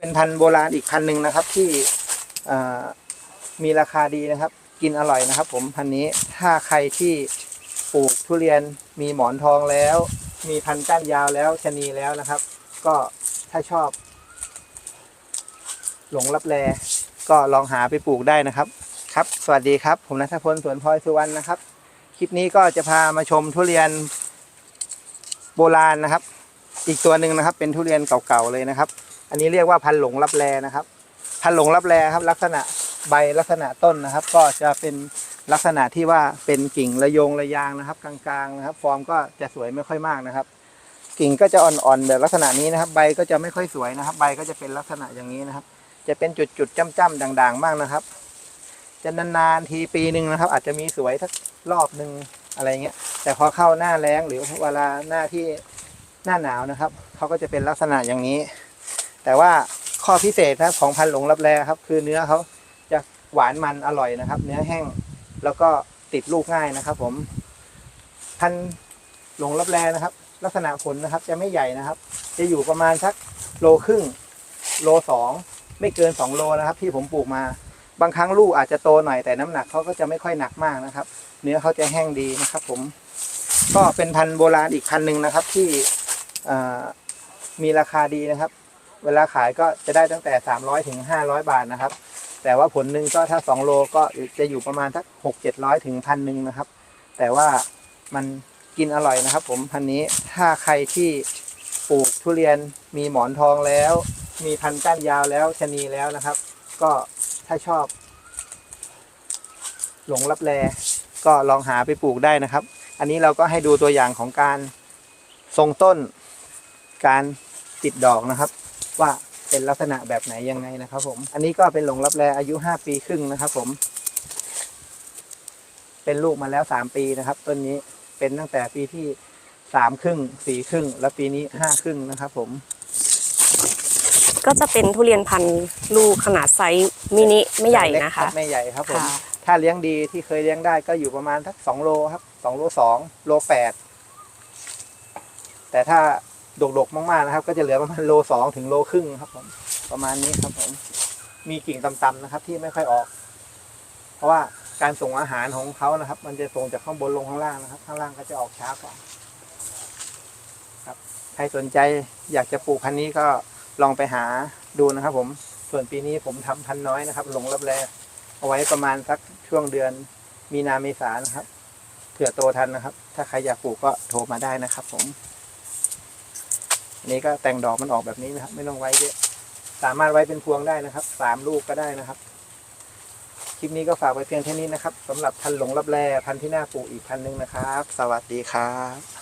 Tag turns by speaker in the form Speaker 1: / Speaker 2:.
Speaker 1: เป็นพันธุ์โบราณอีกพันธุ์หนึ่งนะครับ ที่มีราคาดีนะครับ กินอร่อยนะครับ ผมพันธุ์นี้ถ้าใครที่ปลูกทุเรียนมีหมอนทองแล้ว มีพันธุ์ก้านยาวแล้วชะนีแล้วนะครับ ก็ถ้าชอบ หลงรับแลก็ลองหาไปปลูกได้นะครับ ครับ สวัสดีครับ ผมนัทพลสวนพลอยสุวรรณนะครับ คลิปนี้ก็จะพามาชมทุเรียนโบราณนะครับ อีกตัวหนึ่งนะครับ เป็นทุเรียนเก่าๆเลยนะครับ อันนี้เรียกว่าพันหลงรับแลนะครับ พันหลงรับแลครับ ลักษณะใบลักษณะต้นนะครับ ก็จะเป็นลักษณะที่ว่าเป็นกิ่งระยงระยางนะครับ กลางๆนะครับ ฟอร์มก็จะสวยไม่ค่อยมากนะครับ กิ่งก็จะอ่อนๆแบบลักษณะนี้นะครับ ใบก็จะไม่ค่อยสวยนะครับ ใบก็จะเป็นลักษณะอย่างนี้นะครับ จะเป็นจุดๆจ้ำๆด่างๆบ้างนะครับ จะนานๆทีปีหนึ่งนะครับ อาจจะมีสวยสักรอบหนึ่งอะไรเงี้ย แต่พอเข้าหน้าแล้งหรือเวลาหน้าที่หน้าหนาวนะครับเขาก็จะเป็นลักษณะอย่างนี้ แต่ว่าข้อพิเศษนะครับของพันหลงรับแลครับ คือเนื้อเขาจะหวานมันอร่อยนะครับ เนื้อแห้งแล้วก็ติดลูกง่ายนะครับ ผม พันหลงรับแลนะครับ ลักษณะผลนะครับ จะไม่ใหญ่นะครับ จะอยู่ประมาณสักโลครึ่งโลสองไม่เกินสองโลนะครับ ที่ผมปลูกมา บางครั้งลูกอาจจะโตหน่อยแต่น้ำหนักเขาก็จะไม่ค่อยหนักมากนะครับ เนื้อเขาจะแห้งดีนะครับ ผม ก็เป็นพันธุ์โบราณอีกพันหนึ่งนะครับ ที่มีราคาดีนะครับ เวลาขายก็จะได้ตั้งแต่ 300ถึง500 บาทนะครับ แต่ว่าผลหนึ่งก็ถ้า 2 โลก็จะอยู่ประมาณสัก6 700ถึงพันหนึ่งนะครับ แต่ว่ามันกินอร่อยนะครับ ผมพันนี้ถ้าใครที่ปลูกทุเรียนมีหมอนทองแล้ว มีพันธุ์ก้านยาวแล้วชะนีแล้วนะครับ ก็ถ้าชอบ หลงรับแลก็ลองหาไปปลูกได้นะครับ อันนี้เราก็ให้ดูตัวอย่างของการทรงต้นการติดดอกนะครับ ว่าเป็นลักษณะแบบไหนยังไงนะครับผม อันนี้ก็เป็นหลงรับแลอายุห้าปีครึ่งนะครับผม เป็นลูกมาแล้วสามปีนะครับ ต้นนี้เป็นตั้งแต่ปีที่สามครึ่งสี่ครึ่ง แล้วปีนี้ห้าครึ่งนะครับผม
Speaker 2: ก็จะเป็นทุเรียนพันธุ์ลูกขนาดไซส์มินิไม่ใหญ่นะคะ
Speaker 1: เล็กรับไม่ใหญ่ครับผม
Speaker 2: ค่ะ
Speaker 1: ถ้าเลี้ยงดีที่เคยเลี้ยงได้ก็อยู่ประมาณสักสองโลครับสองโลสองโลแปดแต่ถ้า ดกๆมากๆนะครับ ก็จะเหลือประมาณโลสองถึงโลครึ่งครับผมประมาณนี้ครับผมมีกิ่งต่ำๆนะครับ ที่ไม่ค่อยออก เพราะว่าการส่งอาหารของเขานะครับ มันจะส่งจากข้างบนลงข้างล่างนะครับ ข้างล่างก็จะออกช้ากว่าครับใครสนใจอยากจะปลูกพันธุ์นี้ก็ลองไปหาดูนะครับ ผมส่วนปีนี้ผมทำพันธุ์น้อยนะครับ หลงรับแลเอาไว้ประมาณสักช่วงเดือน มีนาเมษานะครับเผื่อโตทันนะครับ ถ้าใครอยากปลูกก็โทรมาได้นะครับ ผม นี่ก็แต่งดอกมันออกแบบนี้นะครับ ไม่ต้องไว้เยอะสามารถไว้เป็นพวงได้นะครับสามลูกก็ได้นะครับคลิปนี้ก็ฝากไว้เพียงแค่นี้นะครับสำหรับพันหลงรับแลพันที่น่าปลูกอีกพันหนึ่งนะครับ สวัสดีครับ